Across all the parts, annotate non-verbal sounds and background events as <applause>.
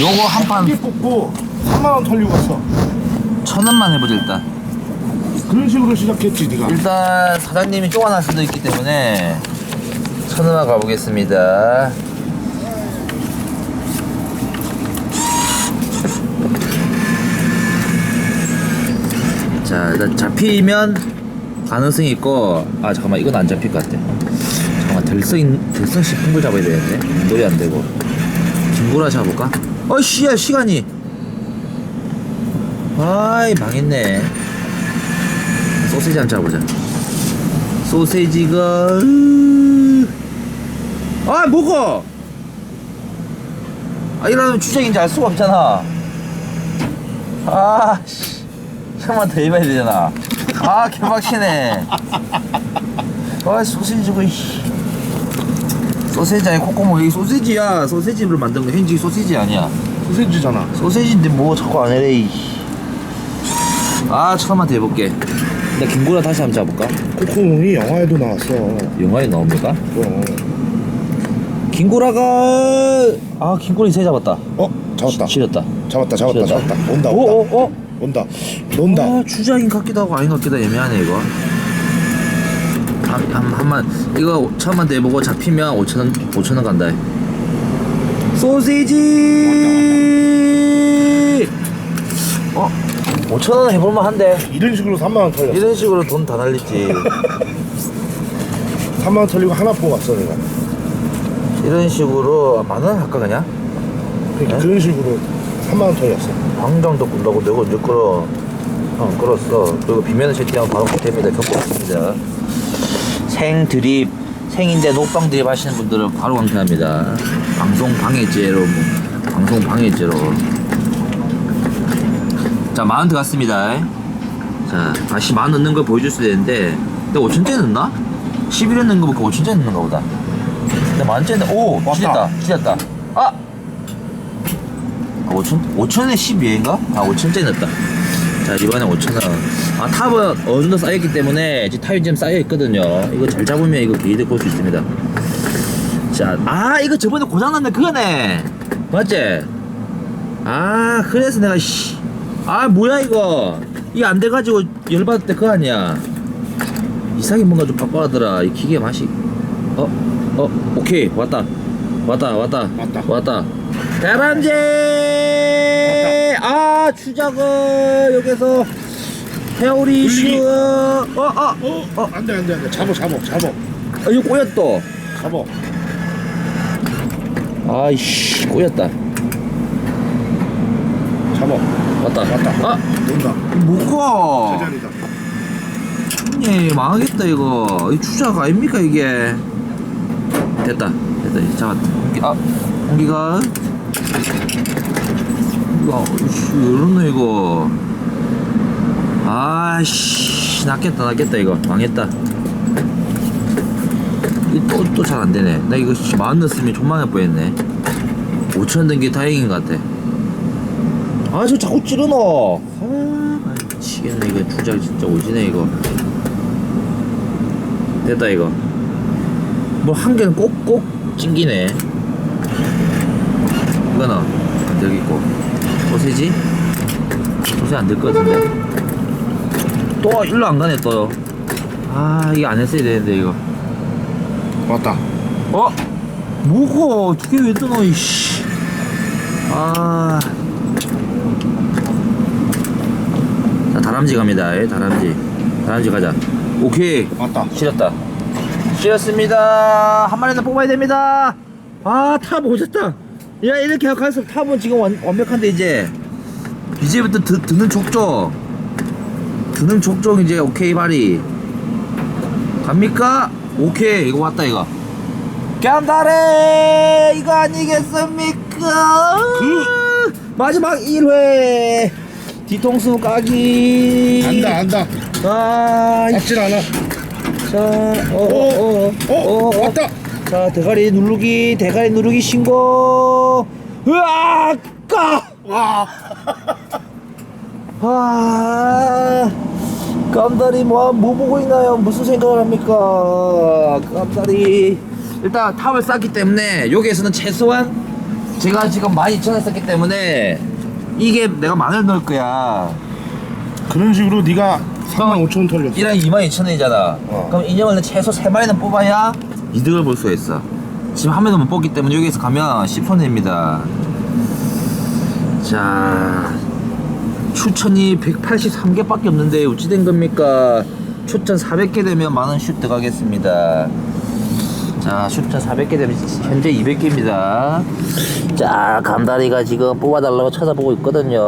요거 한 판. 이게 뽑고 3만 원 털리고 갔어. 천 원만 해보자 일단. 그런 식으로 시작했지 네가. 일단 사장님이 쪼아날 수도 있기 때문에 천 원만 가보겠습니다. 자 일단 잡히면 가능성이 있고 아 잠깐만 이건 안 잡힐 것 같아. 잠깐만 들성 들성 걸 잡아야 되는데. 노래 안 되고 김구라 잡을까? 어씨야 시간이. 아이 망했네. 소세지 한 잡아보자. 소세지가 으- 아 먹어! 아 이러면 주작인지 알 수가 없잖아. 아씨. 형만 더 해봐야 되잖아. 아 개막히네. 아 소세지고 이씨. 소세지 아니 콧구멍 여기 소세지야 소세지를 만든 거 현지 소세지 아니야 소세지잖아. 소세지인데 뭐 자꾸 안 해래 이. 아 처음 한테 해볼게 나 김구라 다시 한번 잡을까? 코코몽이 영화에도 나왔어. 영화에 나옵니까? 그럼. 김구라가 아 김구라 이세 잡았다 어? 잡았다. 치렸다 잡았다. 잡았다. 잡았다. 온다. 온다. 오오오 온다. 논다. 아 주작인 같기도 하고 아닌 것 같기도 애매하네 이거 한, 한, 한만 이거 처음만 대보고 잡히면 5천원 5천원 간다 소세지 어? 5천원 해볼만 한데 이런 식으로 3만 원 털렸어. 이런 식으로 돈 다 날리지 <laughs> 3만 원 털리고 하나 보고 왔어 내가. 이런 식으로 만원 할까 그냥? 그러니까 네? 그런 식으로 3만 원 털렸어. 광장도 꾼다고 내가 언제 끌어 어 끌었어 그리고 비면을 세팅하면 바로 됩니다 겪었습니다 생 드립 생인데 녹방 드립 하시는 분들은 바로 강퇴합니다 방송 방해죄로 뭐, 방송 방해죄로 자 만원 들어갔습니다 자 다시 만원 넣는 걸 보여줬어야 되는데 내가 5천째 넣나? 11원 넣는 거 보고 5천째 넣는가 보다 근데 만원째 넣 오! 왔다. 찢었다 찢었다 아! 5천? 5천에 12회인가? 아 5천째 넣었다 자 이번에 5천원. 아 탑은 어느 정도 쌓였기 때문에 지금 탑이 지금 쌓여있거든요. 이거 잘 잡으면 이거 게이드 볼 수 있습니다. 자아 이거 저번에 고장났네. 그거네. 맞지? 아 그래서 내가 씨 아 뭐야 이거. 이게 안 돼가지고 열받을 때 그거 아니야. 이상하게 뭔가 좀 바꿔하더라. 이 기계 맛이. 어? 어? 오케이. 왔다. 왔다 왔다. 왔다. 왔다. 대란제 아 추작을 여기서 회오리 분리기. 슈 어? 어? 어? 어? 안 돼 안 돼 안 돼. 잡어 잡어 잡어 아 이거 꼬였어 잡어. 아이씨 꼬였다 잡어. 왔다 왔다. 아 논다. 뭐가 제자리다. 예, 망하겠다 이거 이 추작 아닙니까 이게 됐다 됐다 이제 잡았다 공기, 아 공기가 이거 씨, 왜 이러노 이거? 아씨 낫겠다 낫겠다 이거. 망했다. 이또또 잘 안 되네. 나 이거 씨, 마흔 넣었으면 존망할 뻔했네. 5천 든게 다행인 것 같아. 아 저 자꾸 찌르노. 아 미치겠네. 이거 주작 진짜 오지네 이거. 됐다 이거. 뭐 한 개는 꼭꼭 찡기네 이거는 안 되겠고. 소세지? 소세지 안될 것 같은데. 또 일로 안 가네 또아 이거 안 했어야 되는데 이거. 왔다. 어? 뭐고? 두개 왜 뜨노 이씨. 아. 자 다람쥐 갑니다. 예, 다람쥐. 다람쥐 가자. 오케이. 왔다. 실었다. 실었습니다. 한 마리는 뽑아야 됩니다. 아탑 오졌다 야 이렇게 갈수록 탑은 지금 완, 완벽한데 이제 이제부터 드, 드는 족족 드는 족족 이제 오케이 바리 갑니까? 오케이 이거 왔다 이거 깜다래 이거 아니겠습니까 그. 마지막 1회 뒤통수 까기 안다 안다. 아, 이- 맞질 않아. 자, 어, 어, 어, 어? 왔다. 자, 대가리 누르기, 대가리 누르기 신고. 으악! 까! 와. 아, 깜다리 뭐, 뭐 보고 있나요? 무슨 생각을 합니까? 깜다리. 일단 탑을 쌓기 때문에 여기에서는 최소한 제가 지금 12,000원 했었기 때문에 이게 내가 만원 넣을 거야. 그런 식으로 네가 3만 5천 원 털렸어. 이랑 22,000원이잖아. 어. 그럼 인형을 최소 3마리는 뽑아야 이득을 볼 수가 있어. 지금 한 마리도 못 뽑기 때문에 여기서 가면 10손해입니다. 자, 추천이 183개밖에 없는데 어찌 된 겁니까? 추천 400개 되면 만원 슛 들어가겠습니다. 자, 추천 400개 되면 현재 200개입니다. 자, 감다리가 지금 뽑아달라고 찾아보고 있거든요.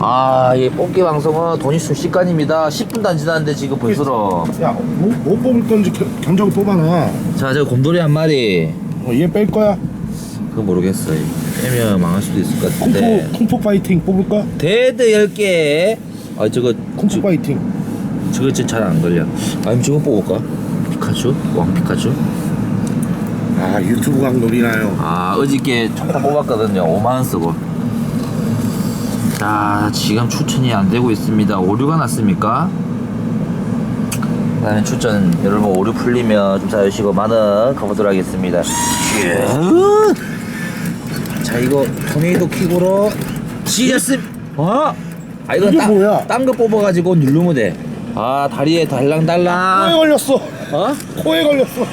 아, 이 뽑기 방송은 돈이 순식간입니다. 10분도 안 지났는데 지금 벌써. 야, 뭐, 뭐 뽑을 건지 견- 견적 뽑아놔. 자, 저 곰돌이 한 마리. 어, 얘 뺄 거야? 그거 모르겠어요. 빼면 망할 수도 있을 것 같은데. 쿵푸 파이팅 뽑을까? 데드 10개. 아, 저거, 저, 파이팅. 저거 잘안 걸려. 아니면 저거 뽑을까? 피카츄? 왕 피카츄? 아, 유튜브 각 노리나요? 아 어저께 초코 뽑았거든요 5만원 쓰고 자 지금 추천이 안 되고 있습니다 오류가 났습니까 그 다음에 추천 여러분 오류 풀리면 좀 사주시고 만원 가보도록 하겠습니다 쭉. 자 이거 토네이도 킥으로 지렸음 어? 아 이거 이게 뭐야? 딴거 뽑아가지고 누르면 돼아 다리에 코에 달랑달랑 걸렸어. 어? 코에 걸렸어.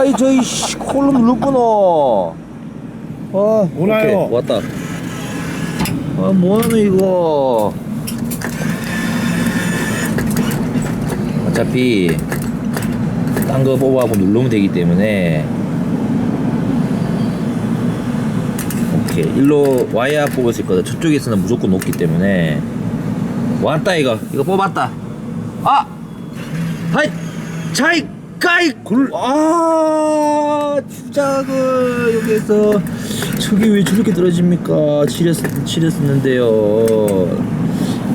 아이 저이 씨 콜로 눌렀구나. 아 오나요? 왔다. 아 뭐하노 이거. 어차피 딴 거 뽑아갖고 누르면 되기 때문에. 오케이. 일로 뽑을 수 있거든 저쪽에서는 무조건 높기 때문에. 왔다 이거. 이거 뽑았다. 아! 하이! 차이 까이 굴아! 주작을 여기에서 저기 왜 저렇게 떨어집니까? 치렸 치렸었는데요.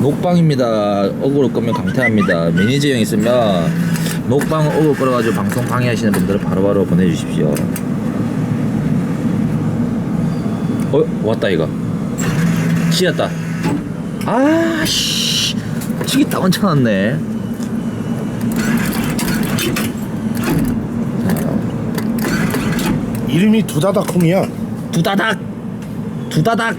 녹방입니다. 어그로 끄면 강퇴합니다. 매니저 형 있으면 녹방 어그로 끌어가지고 방송 방해하시는 분들은 바로바로 보내주십시오. 어 왔다 이거. 치였다. 아씨. 치기 다 얹혀놨네. 이름이 두다다콩이야. 두다닥. 두다닥.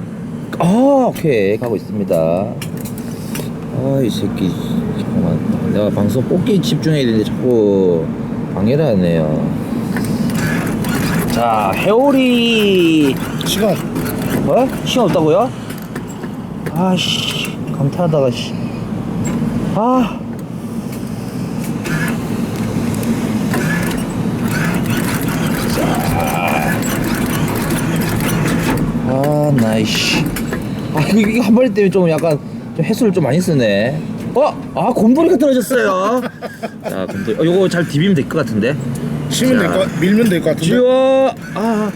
어 오케이. 가고 있습니다. 아이 새끼. 잠깐만 내가 방송 뽑기 집중해야 되는데 자꾸 방해를 하네요. 자 회오리. 시간. 어? 시간 없다고요? 아씨. 감탄하다가 씨. 아 아, 나이씨. 아, 이거, 이거 한 마리 때문에 좀 약간 좀 횟수를 좀 많이 쓰네. 어? 아, 곰돌이가 떨어졌어요. 자, 곰돌이. 어, 요거 잘 비비면 될 것 같은데. 치면 될 자. 거, 밀면 될 것 같은데. 지워. 아,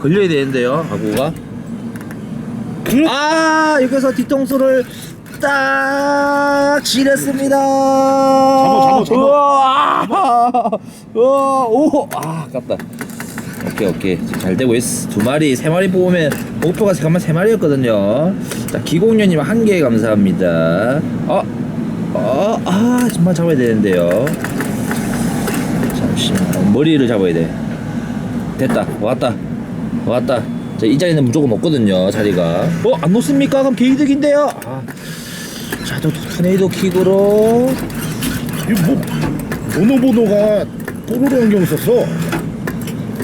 걸려야 되는데요, 아구가. 그, 아, 여기서 뒤통수를 딱 지렸습니다. 잡아, 잡아. 우와, 우와, 오, 아, 아깝다. 오케이, 오케이. 잘 되고 있어. 두 마리, 세 마리 뽑으면 목표가 잠깐만 세 마리였거든요. 자, 기공녀님 한개 감사합니다. 어, 어, 아, 정말 잡아야 되는데요. 잠시만, 머리를 잡아야 돼. 됐다, 왔다, 왔다. 자, 이 자리는 무조건 없거든요, 자리가. 어, 안 놓습니까? 그럼 개이득인데요. 아. 자, 또 토네이도 킥으로. 이거 뭐, 보노보노가 뽀로로 안경 썼어.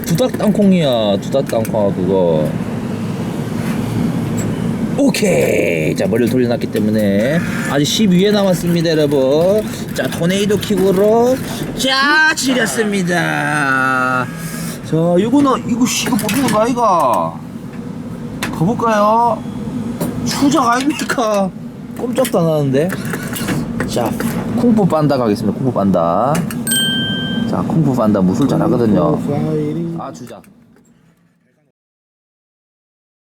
두닥 땅콩이야 두닥 땅콩아 그거 오케이. 자 머리를 돌려놨기 때문에 아직 12회 남았습니다 여러분. 자 토네이도 킥으로 자 지렸습니다. 자 이거는 이거 씨 이거 뽑히는 거 아이가 가볼까요? 추적 아닙니까? 꼼짝도 안 하는데. 자 쿵푸 판다 가겠습니다 쿵푸 판다. 자 쿵푸 판다 무술 잘하거든요. 아 주자